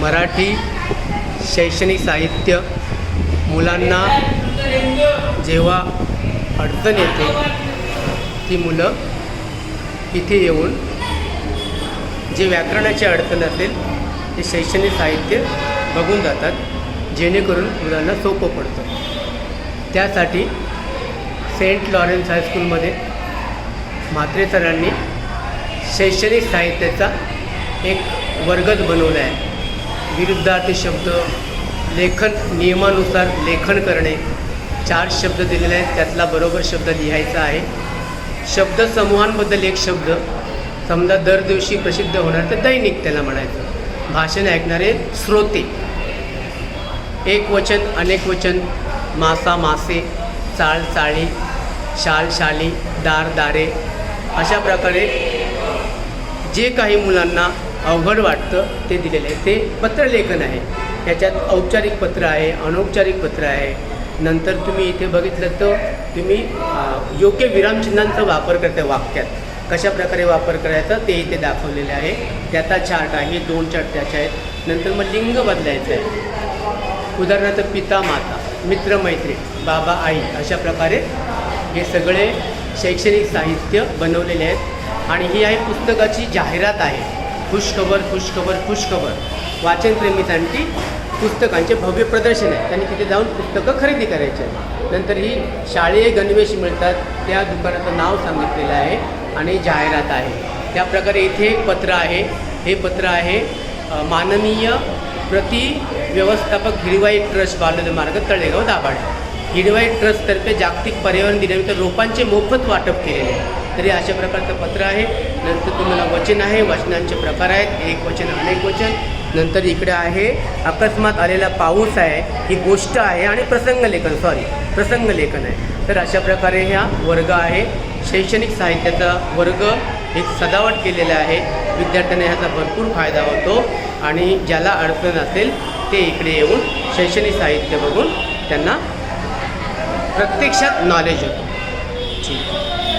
मराठी शैक्षणिक साहित्य मुलांना जेव्हा अडचण येते ती मुलं इथे येऊन जे व्याकरणाची अडचण असेल ते शैक्षणिक साहित्य बघून जातात जेणेकरून मुलांना सोपं पडतं. त्यासाठी सेंट लॉरेन्स हायस्कूलमध्ये म्हात्रे सरांनी शैक्षणिक साहित्याचा एक वर्गच बनवला आहे. विरुद्धार्थी शब्द लेखन नियमानुसार लेखन करणे. चार शब्द दिलेले आहेत त्यातला बरोबर शब्द लिहायचा आहे. शब्दसमूहांबद्दल एक शब्द. समजा दर दिवशी प्रसिद्ध होणार तर दैनिक त्याला म्हणायचं. भाषण ऐकणारे श्रोते. एक वचन अनेक वचन. मासा मासे चाळ चाळी शाल शाली दार दारे. अशा प्रकारे जे काही मुलांना अवघड वाटतं ते दिलेलं आहे. ते पत्रलेखन आहे. त्याच्यात औपचारिक पत्र आहे अनौपचारिक पत्र आहे. नंतर तुम्ही इथे बघितलं तर तुम्ही योग्य विरामचिन्हांचा वापर करता वाक्यात. कशा प्रकारे वापर करायचा ते इथे दाखवलेले आहे. त्याचा चार्ट आहे दोन चार्ट त्याचे आहेत. नंतर मग लिंग बदलायचं आहे. उदाहरणार्थ पिता माता मित्रमैत्री बाबा आई अशा प्रकारे हे सगळे शैक्षणिक साहित्य बनवलेले आहेत. आणि ही आहे पुस्तकाची जाहिरात आहे. खुशखबर खुशखबर खुशखबर. वाचनप्रेमीसाठी पुस्तकांचे भव्य प्रदर्शन आहे. त्यांनी तिथे जाऊन पुस्तकं खरेदी करायची आहेत. नंतर ही शालेय गणवेश मिळतात. त्या दुकानाचं नाव सांगितलेलं आहे आणि जाहिरात आहे. त्या प्रकारे इथे एक पत्र आहे. हे पत्र आहे माननीय प्रति व्यवस्थापक हिरवाई ट्रस्ट बालद मार्ग तळेगाव दाभाडे. हिडवाई ट्रस्टतर्फे जागतिक पर्यावरण दिनानिमित्त रोपांचे मोफत वाटप केलेले आहे. तरी अशा प्रकारचं पत्र आहे. नंतर तुम्हाला वचन आहे. वचनांचे प्रकार आहेत. एक वचन अनेक वचन. नंतर इकडे आहे. अकस्मात आलेला पाऊस आहे. ही गोष्ट आहे आणि प्रसंग लेखन सॉरी प्रसंग लेखन आहे. तर अशा प्रकारे ह्या वर्ग आहे. शैक्षणिक साहित्याचा वर्ग एक सजावट केलेला आहे. विद्यार्थ्यांना ह्याचा भरपूर फायदा होतो. आणि ज्याला अडचण असेल ते इकडे येऊन शैक्षणिक साहित्य बघून त्यांना प्रत्यक्षात नॉलेज होतं. ठीक.